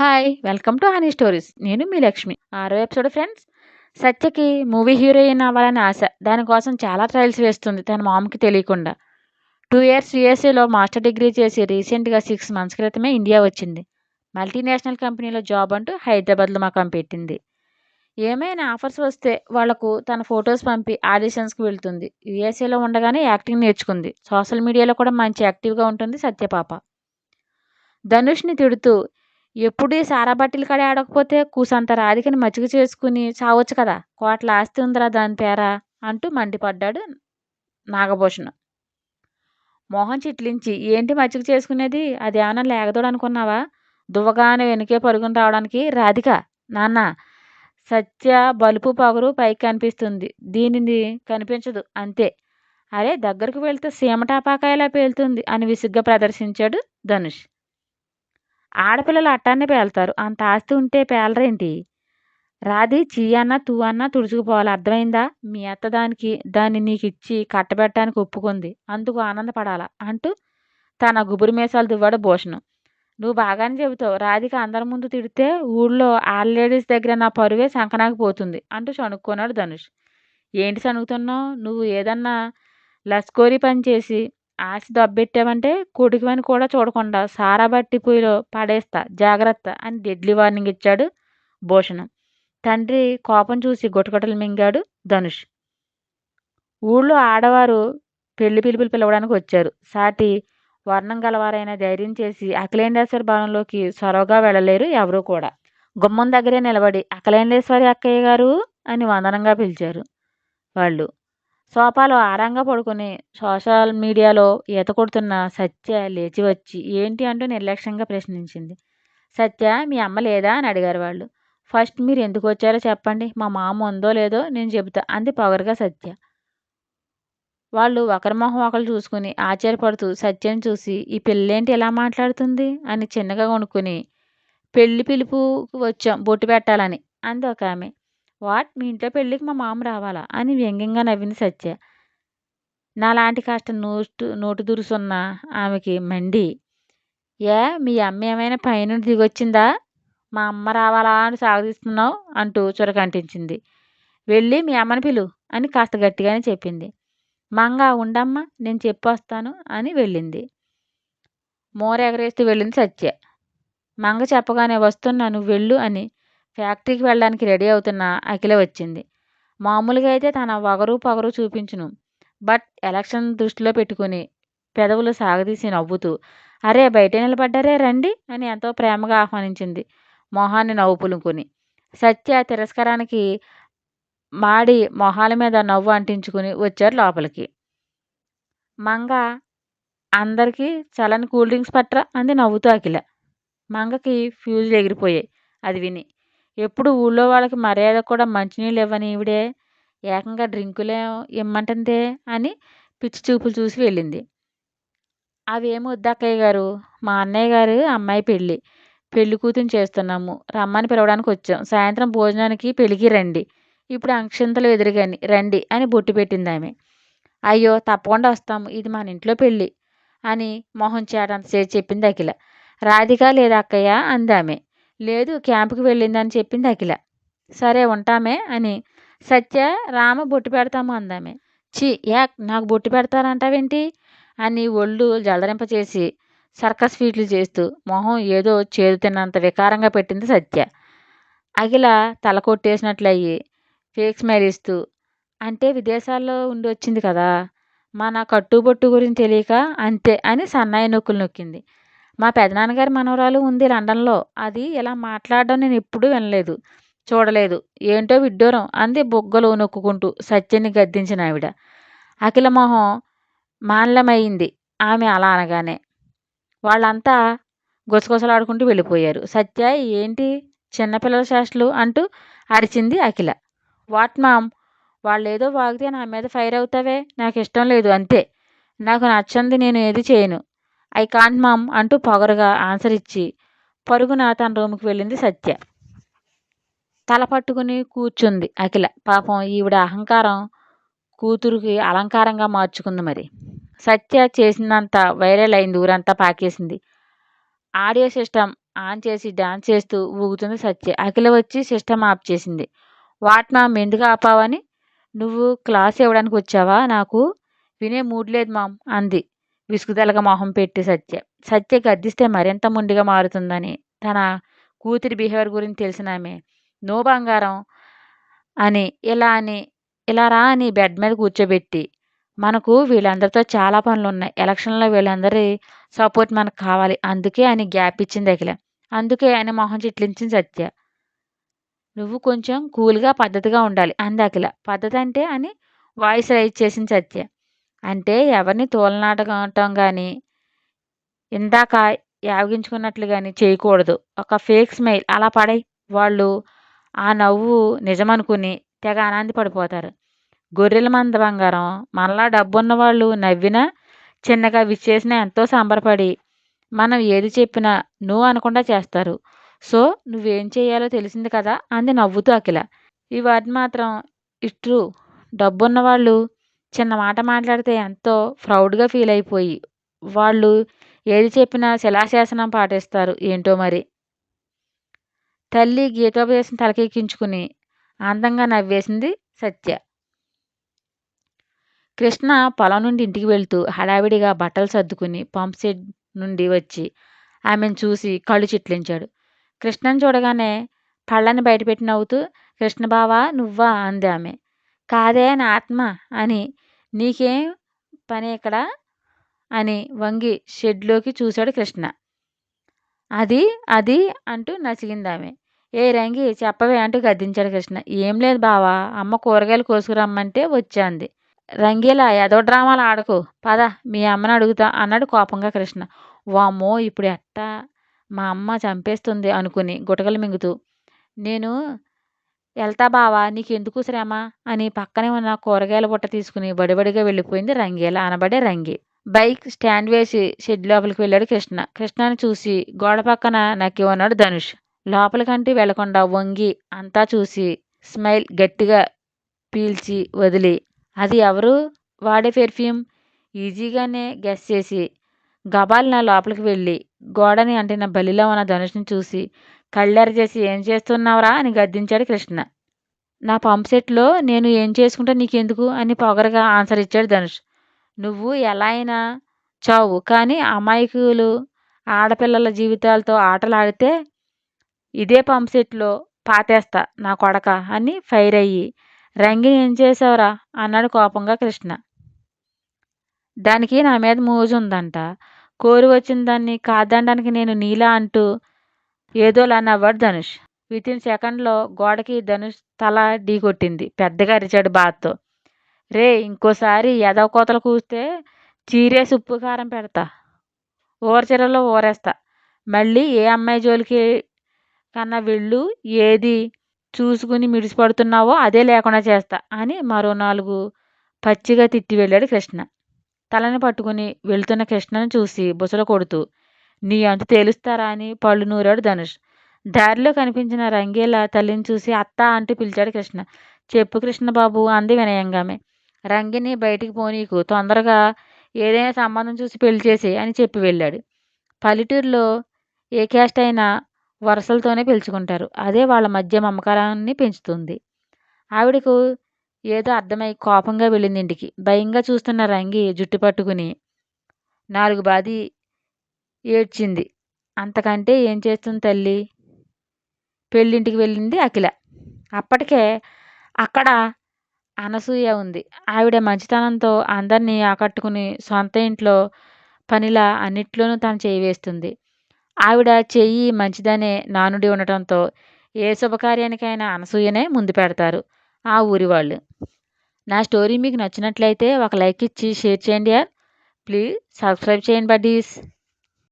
Hi welcome to honey stories. నేను మీ లక్ష్మి. ఆరో ఎపిసోడ్ ఫ్రెండ్స్. సత్యకి మూవీ హీరోయిన్ అవ్వాలని ఆశ. దానికోసం చాలా ట్రయల్స్ వేస్తుంది తన మామకి తెలియకుండా. టూ ఇయర్స్ యూఎస్ఏలో మాస్టర్ డిగ్రీ చేసి రీసెంట్గా సిక్స్ మంత్స్ క్రితమే ఇండియా వచ్చింది. మల్టీనేషనల్ కంపెనీలో జాబ్ అంటూ హైదరాబాద్లో మాకం పెట్టింది. ఏమైనా ఆఫర్స్ వస్తే వాళ్ళకు తన ఫొటోస్ పంపి ఆడిషన్స్కి వెళ్తుంది. యుఎస్ఏలో ఉండగానే యాక్టింగ్ నేర్చుకుంది. సోషల్ మీడియాలో కూడా మంచి యాక్టివ్గా ఉంటుంది సత్యపాప ధనుష్ని తిడుతూ ఎప్పుడు ఈ సారా బట్టలు కడ ఆడకపోతే కూసంత రాధికని మచ్చిక చేసుకుని చావచ్చు కదా. కోట్ల ఆస్తి ఉందిరా దాని పేరా అంటూ మండిపడ్డాడు నాగభూషణం. మోహన్ చిట్లించి ఏంటి మచ్చిక చేసుకునేది? అది ఏమైనా లేగదోడు అనుకున్నావా? దువ్వగానే వెనుకే పరుగుని రావడానికి రాధిక నాన్న సత్య బలుపు పగరు పైకి కనిపిస్తుంది. దీనిని కనిపించదు అంతే. అరే దగ్గరకు వెళ్తే సీమటాపాకాయలా పేలుతుంది అని విసుగ్గా ప్రదర్శించాడు ధనుష్. ఆడపిల్లలు అట్టానే పేలుతారు. అంత ఆస్తి ఉంటే పేలరేంటి? రాధి చీ అన్న తూ అన్న తుడుచుకుపోవాలి. అర్థమైందా? మీ అత్త దానికి దాన్ని నీకు ఇచ్చి కట్టబెట్టడానికి ఒప్పుకుంది. అందుకు ఆనందపడాలా? అంటూ తన గుబురు మీసాలు దువ్వాడు భూషణం నువ్వు బాగానే చెబుతావు. రాధిక అందరి ముందు తిడితే ఊళ్ళో ఆల్ లేడీస్ దగ్గర నా పరువే పోతుంది అంటూ చణుక్కున్నాడు ధనుష్. ఏంటి చణుకుతున్నావు నువ్వు ఏదన్నా లస్కోరి పని చేసి ఆశ దబ్బెట్టావంటే కొడుకువని కూడా చూడకుండా సారా బట్టి పొయ్యిలో పడేస్తా జాగ్రత్త అని డెడ్లీ వార్నింగ్ ఇచ్చాడు భూషణం. తండ్రి కోపం చూసి గుటగుటలు మింగాడు ధనుష్. ఊళ్ళో ఆడవారు పెళ్ళి పిలుపులు పిలవడానికి వచ్చారు. సాటి వర్ణం గలవారైన ధైర్యం చేసి అఖిలేంద్రేశ్వర భవనంలోకి సొరవగా వెళ్ళలేరు ఎవరూ కూడా. గుమ్మం దగ్గరే నిలబడి అఖిలేంద్రేశ్వరి అక్కయ్య గారు అని వందనంగా పిలిచారు వాళ్ళు. సోఫాలో ఆరంగా పడుకుని సోషల్ మీడియాలో ఈత కొడుతున్న సత్య లేచి వచ్చి ఏంటి? అంటూ నిర్లక్ష్యంగా ప్రశ్నించింది. సత్య మీ అమ్మ లేదా? అని అడిగారు వాళ్ళు. ఫస్ట్ మీరు ఎందుకు వచ్చారో చెప్పండి. మా మామ ఉందో లేదో నేను చెబుతా అంది పొగరుగా సత్య. వాళ్ళు ఒకరి మొహం ఒకరు చూసుకుని ఆశ్చర్యపడుతూ సత్యని చూసి ఈ పెళ్ళేంటి ఎలా మాట్లాడుతుంది? అని చిన్నగా కొనుక్కుని పెళ్ళి పిలుపు వచ్చాం బొట్టు పెట్టాలని అంది ఒక ఆమె. వాట్? మీ ఇంట్లో పెళ్ళికి మా మామ రావాలా? అని వ్యంగ్యంగా నవ్వింది సత్య. నాలాంటి కాస్త నోటు నోటు దురుసున్న ఆమెకి మండి. ఏ మీ అమ్మ ఏమైనా పైనుండి దిగొచ్చిందా? మా అమ్మ రావాలా అని సాగదీస్తున్నావు అంటూ చురకంటించింది వెళ్ళి మీ అమ్మని పిలు అని కాస్త గట్టిగానే చెప్పింది. మంగా ఉండమ్మా నేను చెప్పొస్తాను అని వెళ్ళింది. మోర ఎగరేస్తూ వెళ్ళింది సత్య. మంగ చెప్పగానే వస్తున్నా నువ్వు వెళ్ళు అని ఫ్యాక్టరీకి వెళ్ళడానికి రెడీ అవుతున్న అఖిల వచ్చింది. మామూలుగా అయితే తన వగరు పొగరు చూపించును. బట్ ఎలక్షన్ దృష్టిలో పెట్టుకుని పెదవులు సాగదీసి నవ్వుతూ అరే బయట నిలబడ్డారే రండి అని ఎంతో ప్రేమగా ఆహ్వానించింది మొహాన్ని నవ్వు పులుకుని. సత్య తిరస్కారానికి మాడి మొహాల మీద నవ్వు అంటించుకుని వచ్చారు లోపలికి. మంగ అందరికీ చలని కూల్ డ్రింక్స్ పట్రా అంది నవ్వుతూ అఖిల. మంగకి ఫ్యూజులు ఎగిరిపోయాయి. అది విని ఎప్పుడు ఊళ్ళో వాళ్ళకి మర్యాద కూడా మంచినీళ్ళు ఇవ్వని ఈవిడే ఏకంగా డ్రింకులే ఇమ్మంటుందే అని పిచ్చి చూపులు చూసి వెళ్ళింది. అవేమి వద్దక్కయ్య గారు? మా అన్నయ్య గారు అమ్మాయి పెళ్ళి. పెళ్ళి కూతురు చేస్తున్నాము. రమ్మని పిలవడానికి వచ్చాం. సాయంత్రం భోజనానికి పెళ్ళికి రండి. ఇప్పుడు అంక్షంతలు ఎదురుగాని రండి అని బొట్టు పెట్టింది ఆమె. అయ్యో తప్పకుండా వస్తాము. ఇది మన ఇంట్లో పెళ్ళి అని మొహం చేటంతసేపు చెప్పింది అఖిల. రాధిక లేదా అక్కయ్య? అంది ఆమె. లేదు క్యాంపుకి వెళ్ళిందని చెప్పింది అఖిల. సరే ఉంటామే అని. సత్య రామ బొట్టు పెడతాము అందామే. చి యాక్ నాకు బొట్టు పెడతారంటావేంటి? అని ఒళ్ళు జలదరింపచేసి సర్కస్ ఫీట్లు చేస్తూ మొహం ఏదో చేదు తిన్నంత వికారంగా పెట్టింది సత్య. అఖిల తల కొట్టేసినట్లయ్యి ఫేక్ స్మైల్ ఇస్తూ అంటే విదేశాల్లో ఉండి వచ్చింది కదా మన కట్టుబొట్టు గురించి తెలియక అంతే అని సన్నాయి నొక్కులు నొక్కింది. మా పెదనాన్నగారి మనవరాలు ఉంది లండన్లో. అది ఇలా మాట్లాడడం నేను ఎప్పుడూ వినలేదు. చూడలేదు. ఏంటో విడ్డూరం అంది బొగ్గలు నొక్కుకుంటూ సత్యని గద్దించిన ఆవిడ. అఖిల మొహం మాన్లమయ్యింది. ఆమె అలా అనగానే వాళ్ళంతా గుసగుసలాడుకుంటూ వెళ్ళిపోయారు. సత్య ఏంటి చిన్నపిల్లల శాస్త్రులు అంటూ అరిచింది అఖిల. What ma'am? వాళ్ళేదో వాగితే నా మీద ఫైర్ అవుతావే? నాకు ఇష్టం లేదు అంతే. నాకు నచ్చంది నేను ఏది చేయను. ఐ కాంట్ మామ్ అంటూ పొగరుగా ఆన్సర్ ఇచ్చి పరుగున తన రూమ్కి వెళ్ళింది సత్య. తల పట్టుకుని కూర్చుంది అఖిల. పాపం ఈవిడ అహంకారం కూతురికి అలంకారంగా మార్చుకుంది మరి. సత్య చేసినంత వైరల్ అయింది ఊరంతా పాకేసింది. ఆడియో సిస్టమ్ ఆన్ చేసి డాన్స్ చేస్తూ ఊగుతుంది సత్య. అఖిల వచ్చి సిస్టమ్ ఆఫ్ చేసింది. వాట్ మామ్ ఎందుకు ఆపావని? నువ్వు క్లాస్ ఇవ్వడానికి వచ్చావా? నాకు వినే మూడ్ లేదు మామ్ అంది. విసుగుదలగా మొహం పెట్టి సత్య. సత్య గద్దిస్తే మరింత ముండిగా మారుతుందని తన కూతురి బిహేవియర్ గురించి తెలిసిన ఆమె నో బంగారం అని ఇలా అని ఇలా రా అని బెడ్ మీద కూర్చోబెట్టి మనకు వీళ్ళందరితో చాలా పనులు ఉన్నాయి ఎలక్షన్లో వీళ్ళందరి సపోర్ట్ మనకు కావాలి. అందుకే అని గ్యాప్ ఇచ్చింది అఖిల. అందుకే ఆయన మొహం చిట్లించింది సత్య. నువ్వు కొంచెం కూల్గా పద్ధతిగా ఉండాలి అంది అఖిల. పద్ధతి అంటే అని వాయిస్ రైజ్ చేసింది సత్య. అంటే ఎవరిని తోలనాటం కానీ ఇందాక యావగించుకున్నట్లు కానీ చేయకూడదు. ఒక ఫేక్ స్మైల్ అలా పడే వాళ్ళు ఆ నవ్వు నిజమనుకుని తెగ ఆనంది పడిపోతారు. గొర్రెల మంద బంగారం మనలా డబ్బున్న వాళ్ళు నవ్వినా చిన్నగా విచ్చేసినా ఎంతో సంబరపడి మనం ఏది చెప్పినా నువ్వు అనకుండా చేస్తారు. సో నువ్వేం చేయాలో తెలిసింది కదా అంది నవ్వుతూ అఖిల. ఈ వాటి మాత్రం ఇట్రు. డబ్బున్న వాళ్ళు చిన్న మాట మాట్లాడితే ఎంతో ప్రౌడ్గా ఫీల్ అయిపోయి వాళ్ళు ఏది చెప్పినా శిలాశాసనం పాటిస్తారు. ఏంటో మరి? తల్లి గీతోపదేశం తలకెక్కించుకుని అందంగా నవ్వేసింది సత్య. కృష్ణ పొలం నుండి ఇంటికి వెళ్తూ హడావిడిగా బట్టలు సర్దుకుని పంప్ సెట్ నుండి వచ్చి ఆమెను చూసి కళ్ళు చిట్లించాడు. కృష్ణను చూడగానే పళ్ళని బయటపెట్టి నవ్వుతూ కృష్ణ బావా నువ్వా? అంది ఆమె. కాదే నా ఆత్మ అని నీకేం పని ఇక్కడ అని వంగి షెడ్లోకి చూశాడు కృష్ణ. అది అది అంటూ నసిగింది ఆమె. ఏ రంగి చెప్పవే అంటూ గద్దించాడు కృష్ణ. ఏం లేదు బావా అమ్మ కూరగాయలు కోసుకురమ్మంటే వచ్చాంది. రంగీలా ఏదో డ్రామాలు ఆడకు. పద మీ అమ్మని అడుగుతా అన్నాడు కోపంగా కృష్ణ. వామ్మో ఇప్పుడు ఎట్టా మా అమ్మ చంపేస్తుంది అనుకుని గుటకలు మింగుతూ. నేను వెళ్తా బావా నీకెందుకు శ్రమ? అని పక్కనే ఉన్న కూరగాయల బుట్ట తీసుకుని బడిబడిగా వెళ్ళిపోయింది రంగీల అనబడే రంగి. బైక్ స్టాండ్ వేసి షెడ్ లోపలికి వెళ్ళాడు కృష్ణ. కృష్ణని చూసి గోడ పక్కన నక్కి ఉన్నాడు ధనుష్. లోపలికంటే వెళ్ళకుండా వంగి అంతా చూసి స్మైల్ గట్టిగా పీల్చి వదిలి అది ఎవరు? వాడే పెర్ఫ్యూమ్? ఈజీగానే గెస్ చేసి గబాలిన లోపలికి వెళ్ళి గోడని అంటిన బలిలో ఉన్న ధనుష్ని చూసి కళ్ళెర చేసి ఏం చేస్తున్నావురా అని గద్దించాడు కృష్ణ. నా పంప్ సెట్లో నేను ఏం చేసుకుంటే నీకెందుకు అని పొగరగా ఆన్సర్ ఇచ్చాడు ధనుష్. నువ్వు ఎలా అయినా చావు కానీ అమాయకులు ఆడపిల్లల జీవితాలతో ఆటలాడితే ఇదే పంప్ సెట్లో పాతేస్తా నా కొడక అని ఫైర్ అయ్యి రంగిని ఏం చేసావురా అన్నాడు కోపంగా కృష్ణ. దానికి నా మీద మోజు ఉందంట కోరి వచ్చిన దాన్ని కాదనడానికి నేను నీలా అంటూ ఏదోలా నవ్వాడు ధనుష్. వితిన్ సెకండ్లో గోడకి ధనుష్ తల ఢీకొట్టింది. పెద్దగా అరిచాడు బాధతో రే ఇంకోసారి ఎదవ కోతలు కూస్తే చీరేసి ఉప్పు కారం పెడతా. ఊరచీరలో ఊరేస్తా మళ్ళీ ఏ అమ్మాయి జోలికి కన్నా వెళ్ళు ఏది చూసుకుని మిడిసిపడుతున్నావో అదే లేకుండా చేస్తా అని మరో నాలుగు పచ్చిగా తిట్టి వెళ్ళాడు కృష్ణ. తలని పట్టుకుని వెళ్తున్న కృష్ణను చూసి బుసలు కొడుతూ నీ అంత తేలుస్తారా అని పళ్ళు నూరాడు ధనుష్. దారిలో కనిపించిన రంగేల తల్లిని చూసి అత్త అంటూ పిలిచాడు కృష్ణ. చెప్పు కృష్ణ బాబు అంది వినయంగామే. రంగిని బయటికి పోనీకు తొందరగా ఏదైనా సంబంధం చూసి పెళ్ళి చేసి అని చెప్పి వెళ్ళాడు. పల్లెటూరులో ఏ క్యాస్ట్ అయినా వరుసలతోనే పిలుచుకుంటారు. అదే వాళ్ళ మధ్య మమకారాన్ని పెంచుతుంది. ఆవిడకు ఏదో అర్థమై కోపంగా వెళ్ళింది ఇంటికి. భయంగా చూస్తున్న రంగి జుట్టు పట్టుకుని నాలుగు బాది ఏడ్చింది. అంతకంటే ఏం చేస్తుంది తల్లి? పెళ్ళింటికి వెళ్ళింది అఖిల. అప్పటికే అక్కడ అనసూయ ఉంది. ఆవిడ మంచితనంతో అందరినీ ఆకట్టుకుని సొంత ఇంట్లో పనిలా అన్నిట్లోనూ తను చేయి వేస్తుంది. ఆవిడ చెయ్యి మంచిదనే నానుడి ఉండటంతో ఏ శుభకార్యానికైనా అనసూయనే ముందు పెడతారు ఆ ఊరి వాళ్ళు. నా స్టోరీ మీకు నచ్చినట్లయితే ఒక లైక్ ఇచ్చి షేర్ చేయండి ప్లీజ్ సబ్స్క్రైబ్ చేయండి బడ్డీస్.